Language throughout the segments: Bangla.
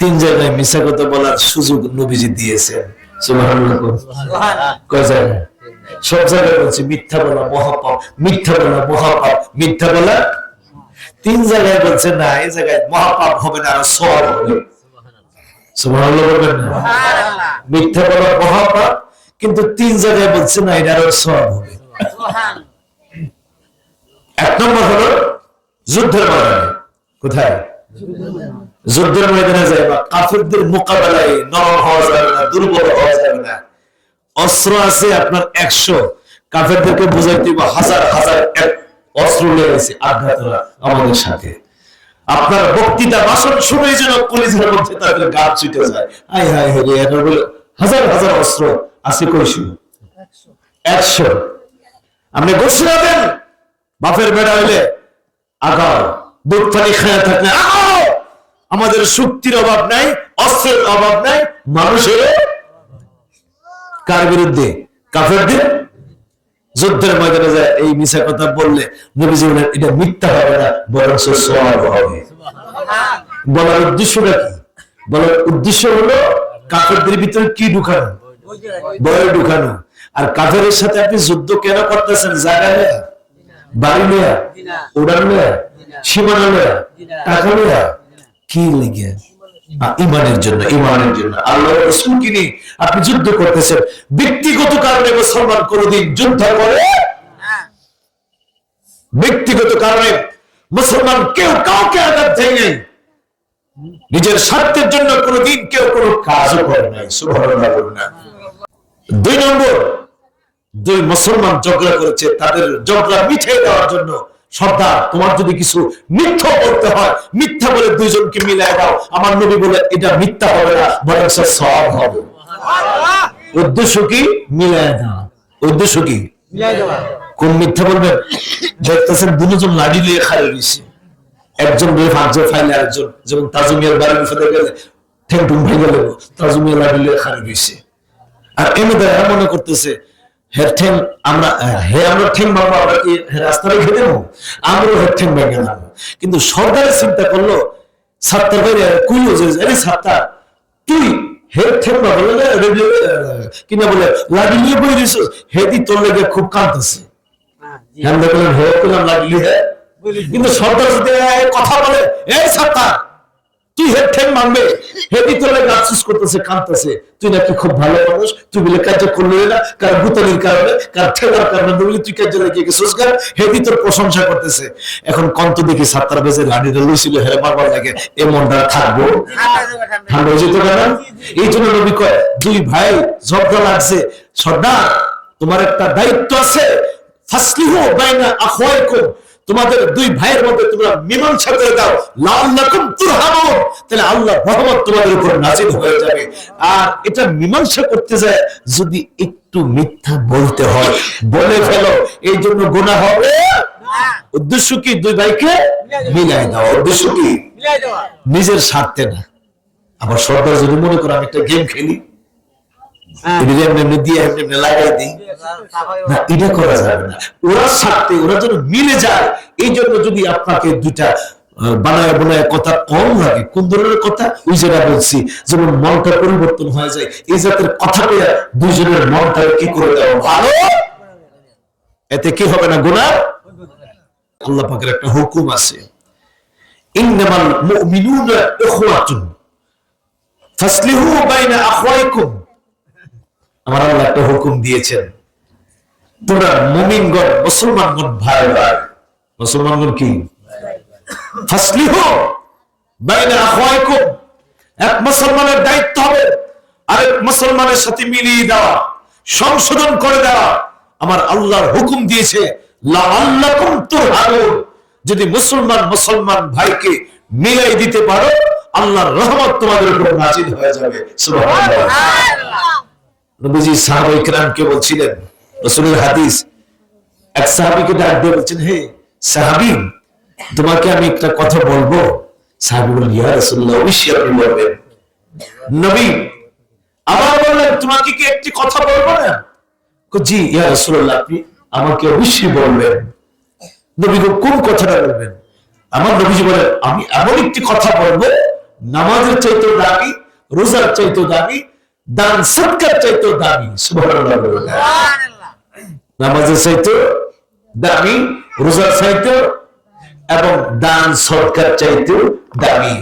তিন জায়গায় মিশা কথা বলার সুযোগ নবীজি দিয়েছেন। সব জায়গায় বলছে মিথ্যা বলা মহাপাপ মিথ্যা বলা মহাপাপ মিথ্যা বলা তিন জায়গায় বলছে না এই জায়গায় মহাপাপ হবে না আর সব হবে। সুবহানাল্লাহ বলবেন না? মিথ্যা বলা মহাপাপ কিন্তু তিন জায়গায় বলছে না এটা আরও সব হবে। এক নম্বর হলো যুদ্ধের ময়দানে। কোথায়? যুদ্ধের ময়দানে যায় বা কাফেরদের মোকাবেলায় নরম হওয়া যাবে না, দুর্বল হওয়া যাবে না। অস্ত্র আছে আপনার একশো, কাফেরদেরকে বুঝাইতে বা হাজার হাজার অস্ত্র লেগেছে আঘাতরা আমাদের সাথে। আপনার বক্তৃতা ভাষণ শুনে যেন পুলিশের মধ্যে তাদের গা ছুটে যায়। আই হাই হে এটা বলে, হাজার হাজার অস্ত্র আছে কইসু একশো। আপনি ঘোষণা দেন বাপের বেড়া হইলে আগাও, দুধ পানি খায়া থাকলে আগাও। আমাদের শক্তির অভাব নাই অস্ত্রের অভাব নাই মানুষের কার বিরুদ্ধে? কাফেরদের? যুদ্ধের ময়দানে যায় এই মিশা কথা বললে নবীজি বলেন এটা মিথ্যা হবে না বরং সব হবে। বলার উদ্দেশ্যটা কি? বলার উদ্দেশ্য হলো কাফেরদের ভিতরে কি ঢুকানো? বয় ঢুকানো। আর কাফেরের সাথে আপনি যুদ্ধ কেন করতেছেন? জায়গা নেয়া? বাড়ি নেয়া? উড়ান নেয়া? সীমানা নেয়া? টাকা নেয়া? কি লেগে? ইমানের জন্য ইমানের জন্য। আল্লাহ রসুলকে নিয়ে আপনি যুদ্ধ করতেছেন? ব্যক্তিগত কারণে মুসলমান কোনদিন যুদ্ধ করে ব্যক্তিগত কারণে মুসলমান কেউ কাউকে আঘাত দেয় নাই। নিজের স্বার্থের জন্য কোনদিন কেউ কোনো কাজও করে নাই। না। দুই নম্বর, দুই মুসলমান ঝগড়া করেছে, তাদের ঝগড়া মিঠে দেওয়ার জন্য সর্দার তোমার যদি কিছু মিথ্যা বলতে হয় মিথ্যা বলে দুইজনকে মিলাই দাও। আমার নবী বলে এটা মিথ্যা হবে না বরং সব হবে। উদ্দেশ্য কি? মিলাই দাও। উদ্দেশ্য কি? কোন মিথ্যা বলবেন? দেখতেছেন দুজন লাঠি নিয়ে খালি রয়েছে একজন বেয়ে পাঁচজন ফাইলে আরেকজন যেমন তাজুমিয়ার বাড়ির ফেলে গেলে ঠেং টুম ভেঙে গেল তাজুমিয়ার লাঠি নিয়ে খালি রয়েছে আর এমনি দেখা মনে করতেছে হের ঠেং আমরা হে আমরা ঠেং ভাঙবো আমরা কি হের রাস্তায় খেতে দেবো আমরাও হের ঠেং ভেঙে কিন্তু সরকারের চিন্তা করল সাত্তার বাইরে কুইও যে আরে সাত্তার তুই হের ঠেং না বলে না, রেডিও, কিনা বলে লাঠি নিয়ে বই দিছ হেদি তোর লেগে খুব কাঁদতেছে। আমি দেখলাম হে করলাম লাগলি হে। কিন্তু সরকার যদি কথা বলে এই সাত্তার তুই হেড ঠেং মানবে হেডি তোলে আফসোস করতেছে, কাঁদতেছে। তুই নাকি খুব ভালো মানুষ? তুই বলে কার্য করলি না? কার গুতলির কারণে? কার ঠেলার কারণে? বলি, তুই কার্য লাগিয়ে গেছিস কার হেডি তোর প্রশংসা করতেছে। এখন কন্ত দেখি সাত্তার বেজে, লাঠিটা লুইছিল, হেরে মারবার লাগে। এ মনটা থাকব? ঠান্ডা হয়ে যেত না এই জন্য নবী কয়, দুই ভাই ঝগড়া লাগছে। সর্দার, তোমার একটা দায়িত্ব আছে। ফাসলিহু বাইনা আখওয়াইকুম। তোমাদের দুই ভাইয়ের মধ্যে তোমরা মীমাংসা করে দাও। লাআল্লাকুম তুরহামুন। তাহলে আল্লাহ রহমত তোমাদের উপর নাজিল হয়ে যাবে। আর এটা মীমাংসা করতে যায় যদি একটু মিথ্যা বলতে হয়। বলে ফেলো এই জন্য গুনাহ হবে। উদ্দেশ্য কি দুই ভাইকে? মিলাই দাও উদ্দেশ্য কি? নিজের স্বার্থে না। আবার সরকার যদি মনে করো আমি একটা গেম খেলি বলছি, যেমন মনটা পরিবর্তন হয়ে যায়, এই জাতের কথা কইয়া দুইজনের মনটা কি করে দেওয়া ভালো? এতে কি হবে না গুণা আল্লাহ পাকের একটা হুকুম আছে। ইন্নামাল মুমিনুনা ইখওয়াতুন। বাইনা আমার আল্লাহ একটা হুকুম দিয়েছেন। তোমরা মুমিনগণ, মুসলমানগণ ভাই ভাই মুসলমানগণ কি? এক মুসলমানের দায়িত্ব হবে মুসলমানের সাথে মিলিয়ে দেওয়া, সংশোধন করে দেওয়া। আমার আল্লাহর হুকুম দিয়েছে যদি মুসলমান মুসলমান ভাইকে মিলাই দিতে পারো, আল্লাহর রহমত তোমাদের উপর নাজিল হয়ে যাবে। নবীজি সাহাবা ইকরামকে বলছিলেন, রসুলের হাদিস, এক সাহাবীকে ডাক দিয়ে বলছেন, হে সাহাবী, তোমাকে আমি একটা কথা বলব? সাহাবী ইয়া অবশ্যই আপনি বলবেন। নবী আবার বললেন, তোমাকে কি একটি কথা বলব না? জি, ইয়া আপনি আমাকে অবশ্যই বলবেন। নবী কোন কথাটা বলবেন? আমার নবীজি বলেন, আমি এমন একটি কথা বলব, নামাজের চাইতে দাবি রোজার চাইতে দাবি দান চাইতে বলুন। নামাজের চাইতে দামি, রোজার চাইতে এবং দান চাইতে দামি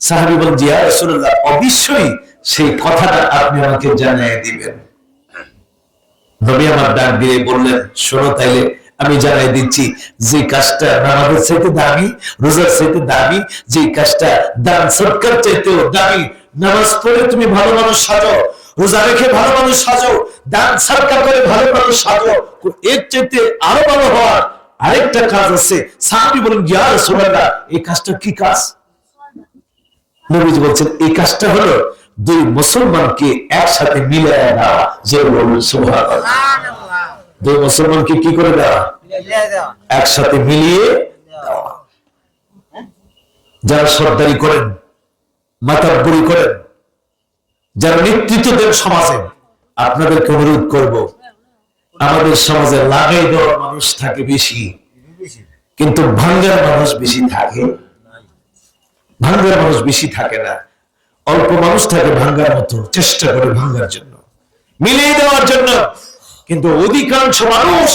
সাহাবি বলেন জিয়া রাসূলুল্লাহ, অবশ্যই সেই কথাটা আপনি আমাকে জানিয়ে দিবেন নবী আমার ডাক দিয়ে বললেন, শোনো তাইলে, আমি জানাই দিচ্ছি, যে কাজটা নামাজের চাইতে দামি, রোজার চাইতে দামি, যে কাজটা দান সৎকার চাইতেও দামি নামাজ পড়ে তুমি ভালো মানুষ সাজো রোজা রেখে ভালো মানুষ সাজো দান সৎকার করে ভালো মানুষ সাজো এর চাইতে আরও ভালো হওয়ার আরেকটা কাজ আছে। সাহাবি বলেন গিয়া রাসূলুল্লাহ এই কাজটা কি কাজ? নবীজি বলছেন এই কাজটা হলো দুই মুসলমানকে একসাথে মিলিয়ে দেওয়া। যে বলুন সুবহানাল্লাহ। দুই মুসলমানকে কি করে দেওয়া। একসাথে মিলিয়ে দেওয়া। যারা সর্দারি করেন মাতাব্বরি করেন, যারা নেতৃত্ব দেন সমাজে, আপনাদেরকে অনুরোধ করব, আমাদের সমাজে লাগাই দেওয়ার মানুষ থাকে বেশি, কিন্তু ভাঙ্গার মানুষ বেশি থাকে। ভাঙ্গার মানুষ বেশি থাকে না। অল্প মানুষ থাকে ভাঙ্গার মতো, চেষ্টা করে ভাঙ্গার জন্য। মিলিয়ে দেওয়ার জন্য। কিন্তু অধিকাংশ মানুষ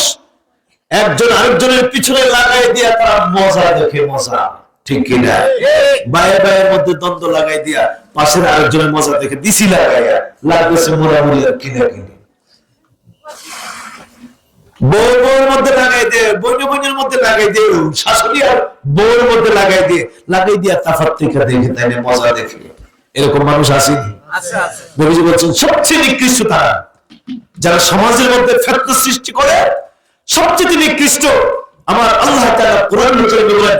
একজন আরেকজনের পিছনে লাগাই দিয়া তারা মজা দেখে মজা। ঠিক কিনা? বায়ে বায়ের মধ্যে দ্বন্দ্ব লাগাই দিয়া পাশের আরেকজনের মজা দেখে দিছি লাগাইয়া। লাগতেছে মোড়ামুড়ি আর কিনা কিনে। বউ বউর মধ্যে লাগাই দে বইনে বইনের মধ্যে লাগাই দে শাশুড়ি আর বউর মধ্যে লাগাই দে। লাগাই দিয়া থেকে দেখে তাই মজা দেখে। এরকম মানুষ আসেনি নবীজি বলছেন সবচেয়ে নিকৃষ্ট তারা। যারা সমাজের মধ্যে ফেতনা সৃষ্টি করে সবচেয়ে নিকৃষ্ট আমার আল্লাহ তাআলা কোরআন বলেন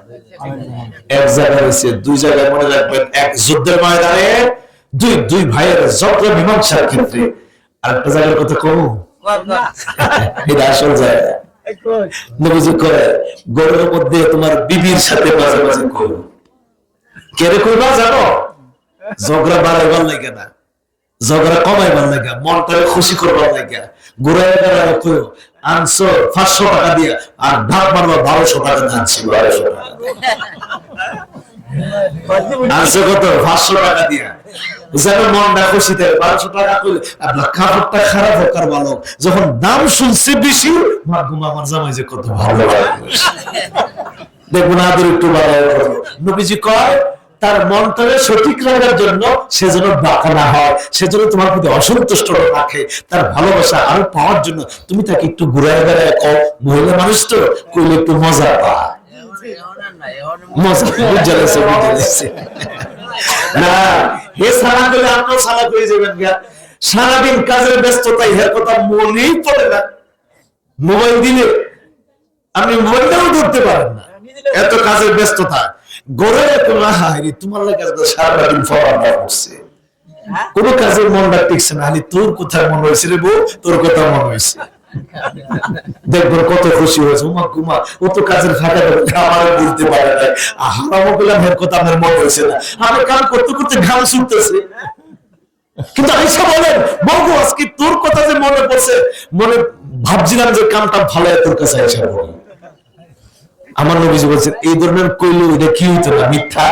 এক জায়গায় রয়েছে দুই জায়গায় মনে রাখবেন, এক যুদ্ধের ময়দানে দুই দুই ভাইয়ের যত্র মীমাংসার ক্ষেত্রে। আরেকটা জায়গার কথা কম। এটা আসল জায়গা। গরুর মধ্যে তোমার বিবির সাথে মাঝে করো কেরে কইবা, জানো? ঝগড়া বাড়াইবার লাগে না। ঝগড়া কমাইবার লাগে মনটাকে খুশি করবার লাগে। ঘুরাই আনছো পাঁচশো টাকা দিয়ে। আর ঢাক মারবা বারোশো টাকা আনছি বারোশো টাকা। আনছো কত? পাঁচশো টাকা দিয়ে। যেন মনটা খুশি বারোশো টাকা কইলে আপনার কাপড়টা খারাপ হোক আর ভালো যখন দাম শুনছে বেশি আমার জামাই যে কত ভালো। দেখুন আদর একটু বাড়ায়। নবীজি কয় তার মনটাকে সঠিক রাখার জন্য সে যেন বাঁকা না হয় সেজন্য তোমার প্রতি অসন্তুষ্ট রাখে তার ভালোবাসা আরও পাওয়ার জন্য তুমি তাকে একটু ঘুরায় বেড়ায় কও, মহিলা মানুষ তো কইলে একটু মজা পা মজা বুঝে গেছে বুঝে না, হে সারা সারাদিন কাজের কথা না। মোবাইল মোবাইলটাও ধরতে না। এত কাজের ব্যস্ততা। গড়ে তোমার লাগে ফরানা করছে। কোন কাজের মনটা টিকছে না তোর কোথায় মন হয়েছে রে বউ তোর কথা মন হয়েছে দেখব কত খুশি হয়েছে। উমা কুমা ও তো কাজের ফাঁকা আমার বলতে পারে না হারামো পেলাম এর কথা আমার মনে হয়েছে না। কাম করতে করতে ঘাম ছুটতেছে। কিন্তু আইসা বলেন বলব আজকে তোর কথা যে মনে পড়ছে মনে ভাবছিলাম যে কামটা ভালো তোর কাছে আইসা বলি। আমার নবীজি বলছেন, এই ধরনের কইলে ওইটা কি হইতো না? মিথ্যা?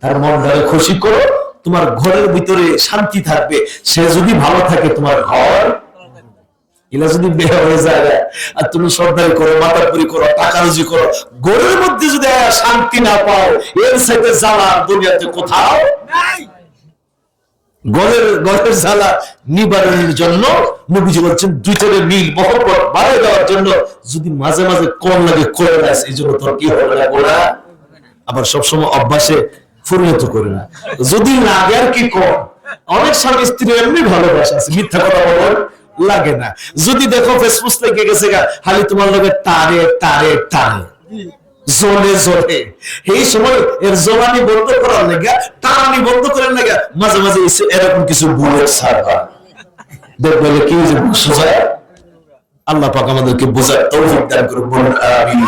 তার মনটাকে খুশি করো, তোমার ঘরের ভিতরে শান্তি থাকবে। সে যদি ভালো থাকে, তোমার ঘর এলা যদি বের হয়ে যায় আর তুমি সর্দারি করো, মাতাপুরি করো, টাকা রুজি করো, ঘরের মধ্যে যদি শান্তি না পাও, এর সাথে জ্বালা দুনিয়াতে কোথাও গলের গলের জ্বালা নিবারণের জন্য নবীজি বলছেন, দুই দুইটারে মিল মহব্বত বাড়াই দেওয়ার জন্য যদি মাঝে মাঝে কম লাগে করে না এই জন্য তোর কি হবে না গোড়া? আবার সবসময় অভ্যাসে পরিণত করে না। যদি লাগে আর কি কম? অনেক স্বামী স্ত্রী এমনি ভালোবাসা আছে, মিথ্যা কথা বলার লাগে না। যদি দেখো ফেসবুক লেগে গেছে খালি তোমার লগে টারে টারে টারে জোরে জোরে। এই সময় এর জোরানি বন্ধ করার লেগে তার আমি বন্ধ করার লেগে, মাঝে মাঝে এরকম কিছু বুলেট সারবা দেখবে কি যে সোজা আল্লাহ পাক আমাদেরকে বোঝার তৌফিক দান করুন আমিন।